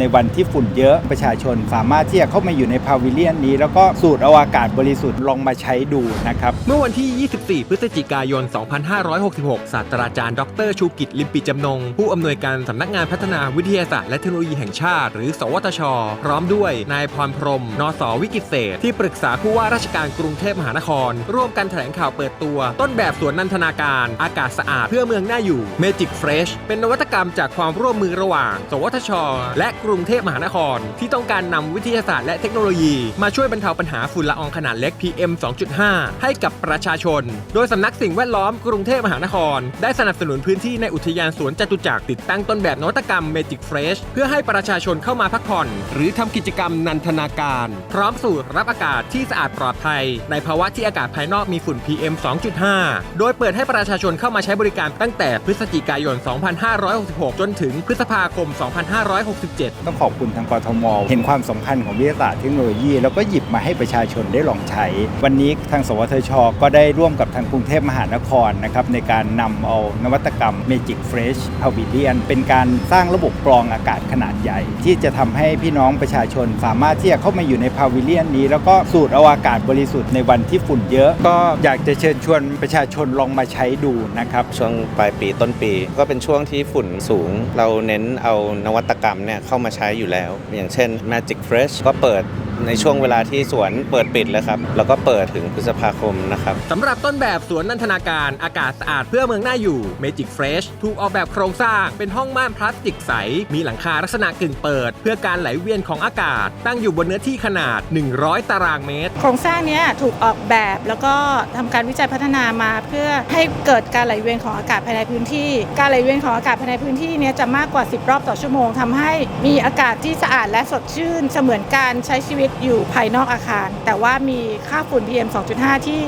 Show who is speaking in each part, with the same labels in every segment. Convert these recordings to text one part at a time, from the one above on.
Speaker 1: ในวันที่ฝุ่นเยอะประชาชนสามารถที่จะเข้ามาอยู่ในพาวิเลียนนี้ แล้วก็สูดเอาอากาศบริสุทธิ์ลองมาใช้ดูนะครับ
Speaker 2: เมื่อวันที่ 24 พฤศจิกายน 2566 ศาสตราจารย์ ดร ชูกิจ ลิมปิจำนง ผู้อำนวยการสำนักงานพัฒนาวิทยาศาสตร์และเทคโนโลยีแห่งชาติ หรือ สวทช พร้อมด้วยนายพรพรม นสวิกิตเศษ ที่ปรึกษาผู้ว่าราชการกรุงเทพมหานคร ร่วมกันแถลงข่าวเปิดตัว ต้นแบบสวนนันทนาการ อากาศสะอาดเพื่อเมืองน่าอยู่ Magic Fresh เป็นนวัตกรรมจากความร่วมมือระหว่าง สวทช และกรุงเทพมหานคร ที่ต้องการนำวิทยาศาสตร์และเทคโนโลยีมาช่วยบรรเทาปัญหาฝุ่นละอองขนาดเล็ก PM 2.5 ให้กับประชาชน โดยสำนักสิ่งแวดล้อมกรุงเทพมหานคร ได้สนับสนุนพื้นที่ในอุทยานสวนจตุจักรติดตั้งต้นแบบนวัตกรรม Magic Fresh เพื่อให้ประชาชนเข้ามาพักผ่อน หรือทำกิจกรรมนันทนาการ พร้อมสูดรับอากาศที่สะอาดปลอดภัย ในภาวะที่อากาศภายนอกมีฝุ่น PM 2.5 โดยเปิดให้ประชาชนเข้ามาใช้บริการตั้งแต่พฤศจิกายน 2566 จนถึงพฤษภาคม 2567
Speaker 1: ต้องขอบคุณทางกทม เห็นความสำคัญของวิทยาศาสตร์เทคโนโลยี แล้วก็หยิบมาให้ประชาชนได้ลองใช้ วันนี้ทางสวทช ก็ได้ร่วมกับทางกรุงเทพมหานครนะครับในการนำเอานวัตกรรม Magic Fresh Pavilion เป็นการสร้างระบบกรองอากาศขนาดใหญ่ ที่จะทำให้พี่น้องประชาชนสามารถที่จะเข้ามาอยู่ในพาวิเลียนนี้ แล้วก็สูดเอาอากาศบริสุทธิ์ในวันที่ฝุ่นเยอะ ก็อยากจะเชิญชวนประชาชนลองมาใช้ดูนะครับ
Speaker 3: ช่วงปลายปีต้นปี ก็เป็นช่วงที่ฝุ่นสูง เราเน้นเอานวัตกรรมเนี่ยเข้ามาใช้อยู่แล้ว อย่างเช่น Magic Fresh ก็เปิด ในช่วงเวลาที่สวนเปิดปิดแล้วครับ แล้วก็เปิดถึงพฤษภาคมนะครับ
Speaker 2: สำหรับต้นแบบสวนนันทนาการอากาศสะอาดเพื่อเมืองน่าอยู่ Magic Fresh ถูกออกแบบโครงสร้างเป็นห้องม่านพลาสติกใส มีหลังคาลักษณะกึ่งเปิด เพื่อการไหลเวียนของอากาศ ตั้งอยู่บนเนื้อที่ขนาด 100 ตารางเมตร
Speaker 4: โครงสร้างเนี้ยถูกออกแบบแล้วก็ทำการวิจัยพัฒนามาเพื่อให้เกิดการไหลเวียนของอากาศภายในพื้นที่ การไหลเวียนของอากาศภายในพื้นที่เนี้ยจะมากกว่า 10 รอบต่อชั่วโมงทำให้มีอากาศที่สะอาดและสดชื่น เสมือนการใช้ชีวิตอยู่ภายนอกอาคาร แต่ว่ามีค่าฝุ่น PM 2.5 ที่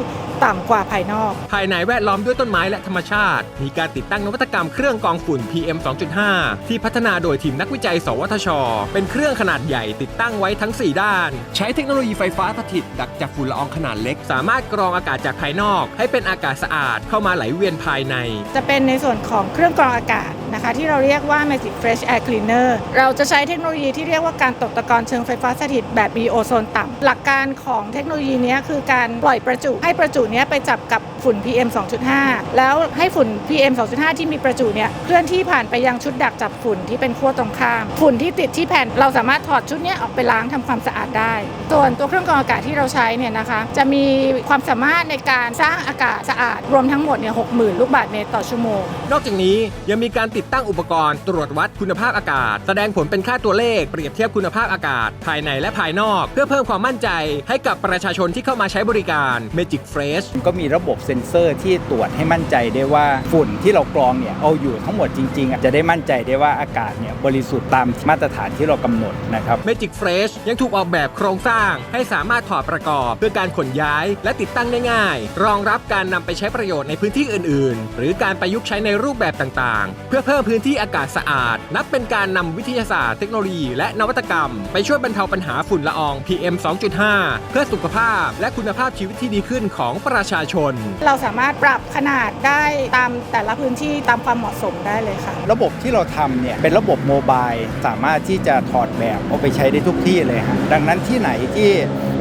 Speaker 4: ต่ำกว่าภายนอก
Speaker 2: ภายในแวดล้อมด้วยต้นไม้และธรรมชาติ มีการติดตั้งนวัตกรรมเครื่องกรองฝุ่น PM 2.5 ที่พัฒนาโดยทีมนักวิจัย สวทช เป็นเครื่องขนาดใหญ่ติดตั้งไว้ทั้ง 4 ด้าน ใช้เทคโนโลยีไฟฟ้าสถิต ดักจับฝุ่นละอองขนาดเล็ก สามารถกรองอากาศจากภายนอก ให้เป็นอากาศสะอาดเข้ามาไหลเวียนภายใน
Speaker 4: จะเป็นในส่วนของเครื่องกรองอากาศ นะคะที่เราเรียกว่า Magic Fresh Air Cleaner เราจะใช้เทคโนโลยีที่เรียกว่าการตกตะกอนเชิงไฟฟ้าสถิตแบบมีโอโซนต่ำหลักการของเทคโนโลยีนี้คือการปล่อยประจุให้ประจุนี้ไปจับกับฝุ่น PM 2.5 แล้วให้ฝุ่น PM 2.5 ที่มีประจุเนี่ยเคลื่อนที่ผ่านไปยังชุดดักจับฝุ่นที่เป็นขั้วตรงข้าม ฝุ่นที่ติดที่แผ่น เราสามารถถอดชุดนี้ออกไปล้างทำความสะอาดได้ ส่วนตัวเครื่องกรองอากาศที่เราใช้เนี่ยนะคะ จะมีความสามารถในการสร้างอากาศสะอาดรวมทั้งหมดเนี่ย60,000ลูกบาศก์เมตรต่อชั่วโมง
Speaker 2: นอกจากนี้ยังมีการติดตั้งอุปกรณ์ตรวจวัดคุณภาพอากาศ แสดงผลเป็นค่าตัวเลขเปรียบเทียบคุณภาพอากาศ ภายในและภายนอก เพื่อเพิ่มความมั่นใจให้กับประชาชนที่เข้ามาใช้บริการ Magic Fresh
Speaker 1: ก็มีระบบเซ็นเซอร์ที่ตรวจให้มั่นใจได้ว่าฝุ่นที่เรากรองเนี่ยเอาอยู่ทั้งหมดจริงๆอะจะได้มั่นใจได้ว่าอากาศเนี่ยบริสุทธิ์ตามมาตรฐานที่เรากำหนดนะครับ
Speaker 2: Magic Fresh ยังถูกออกแบบโครงสร้างให้สามารถถอดประกอบ เพื่อการขนย้ายและติดตั้งได้ง่าย รองรับการนำไปใช้ประโยชน์ในพื้นที่อื่น ๆ หรือการประยุกต์ใช้ในรูปแบบต่างๆ เพื่อเพิ่มพื้นที่อากาศสะอาด นับเป็นการนำวิทยาศาสตร์เทคโนโลยีและนวัตกรรม ไปช่วยบรรเทาปัญหาฝุ่นละออง PM 2.5 เพื่อสุขภาพ และคุณภาพชีวิตที่ดีขึ้นของประชาชน
Speaker 4: เราสามารถปรับขนาดได้ตามแต่ละพื้นที่ตามความเหมาะสมได้เลยค่ะ
Speaker 1: ระบบที่เราทำเนี่ยเป็นระบบโมบายสามารถที่จะถอดแบบเอาไปใช้ได้ทุกที่เลยฮะดังนั้นที่ไหนที่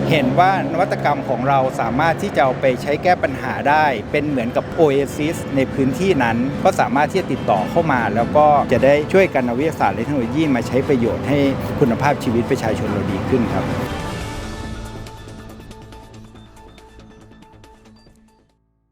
Speaker 1: เห็นว่านวัตกรรมของเราสามารถที่จะเอาไปใช้แก้ปัญหาได้ เป็นเหมือนกับโอเอซิสในพื้นที่นั้น ก็สามารถที่จะติดต่อเข้ามา แล้วก็จะได้ช่วยกันเอาวิทยาศาสตร์และเทคโนโลยีมาใช้ประโยชน์ให้คุณภาพชีวิตประชาชนเราดีขึ้นครับ